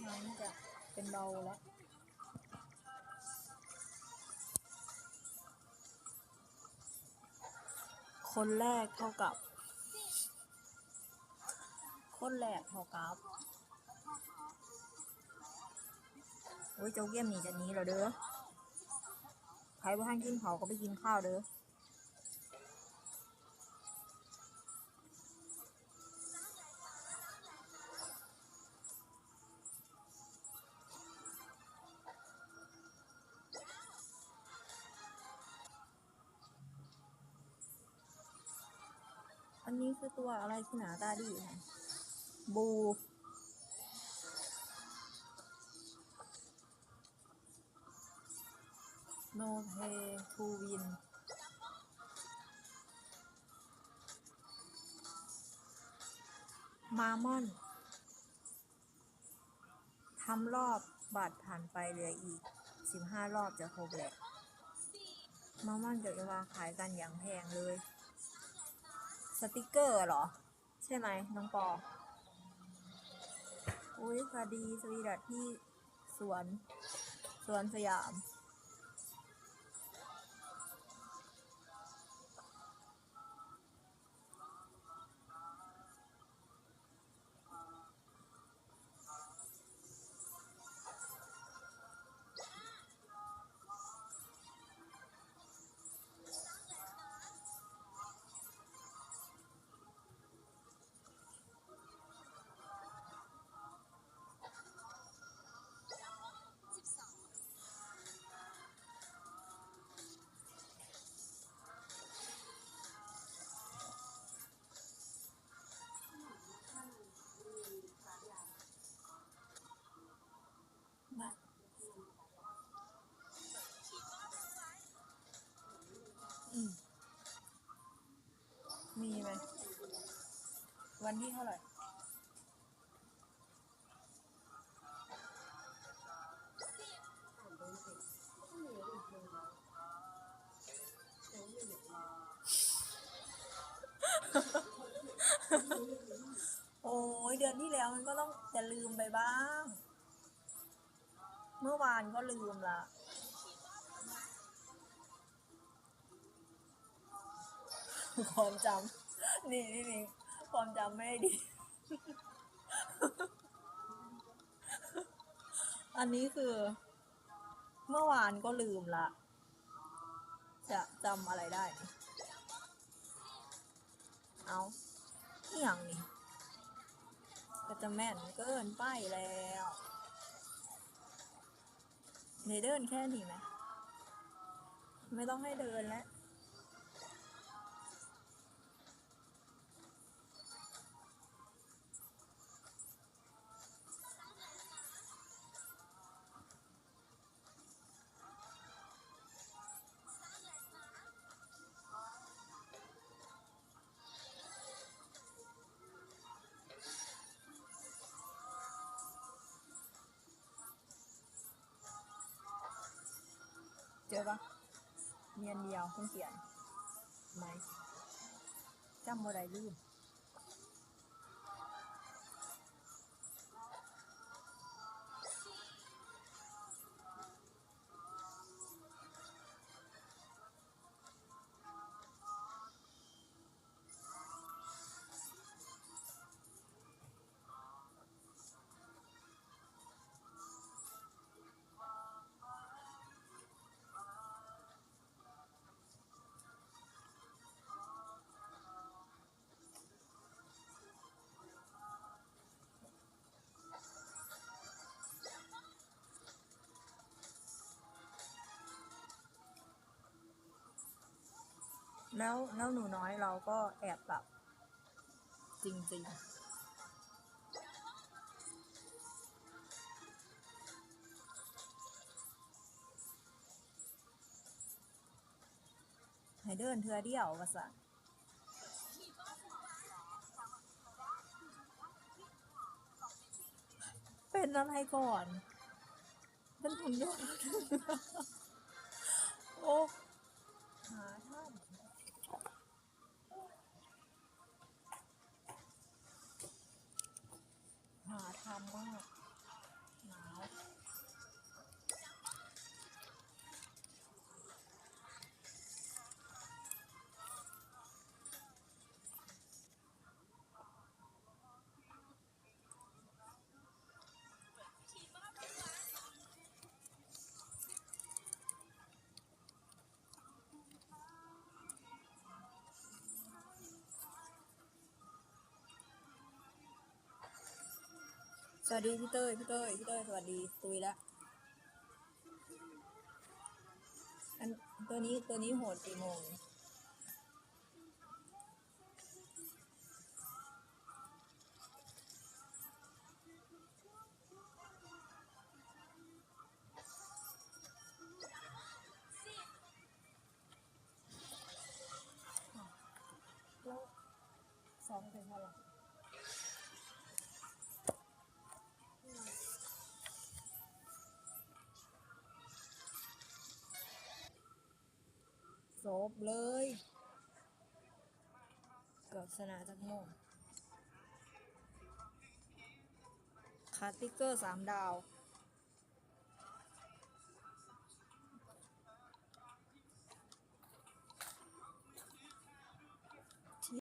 ทางแล้วครึ่ทางน่าจะเป็นเบาแล้วคนแรกเท่ากับ คนแรกเท่ากับโอ้ยเจ้าเยี่ยมหนีจากนี้แล้วเด้อใครว่าห้างกินเขาวก็ไปกินข้าวเด้อ นี้คือตัวอะไรที่หนาตาดีค่ะบู โนเพทูวิน มามอน ทำรอบ บาทผ่านไปเหลืออีกสิบห้ารอบจะครบแหละมามอนเดี๋ยวจะวางขายกันอย่างแพงเลย สติกเกอร์เหรอ ใช่ไหมน้องปอ อุ้ยสวัสดีสวีดัตที่สวน สวนสยาม วันที่เท่าไหร่โอ้ยเดือนที่แล้วมันก็ต้องจะลืมไปบ้าง เมื่อวานก็ลืมละความจำนี่นี่นี่ ความจำไม่ได้ดี อันนี้คือ เมื่อวานก็ลืมละ จะจำอะไรได้ เอาอหย่างนี่ก็จะแม่นเกินไปแล้วเนเดินแค่นี้ไหม ไม่ต้องให้เดินแล้ว เจอปะเมียนเดียวเพิ่งเปลี่ยนไหมจำบ่ได้ลืม แล้วแล้วหนูน้อยเราก็แอบแบบจริง ๆให้เดินเทือเดียวว่าสันเป็นอะไรก่อน เป็นหุ่นยนโอ้หาทาน วัสดีพี่เต้ยพี่เต้ยพี่เต้ยสวัสดีตุยล้วอันตัวนี้ตัวนี้โหดกี่โมงแล้วซ้อมเป็นเท่าไหร่ บเลย เกือบชนะจากโมงคาติเกอร์สามดาว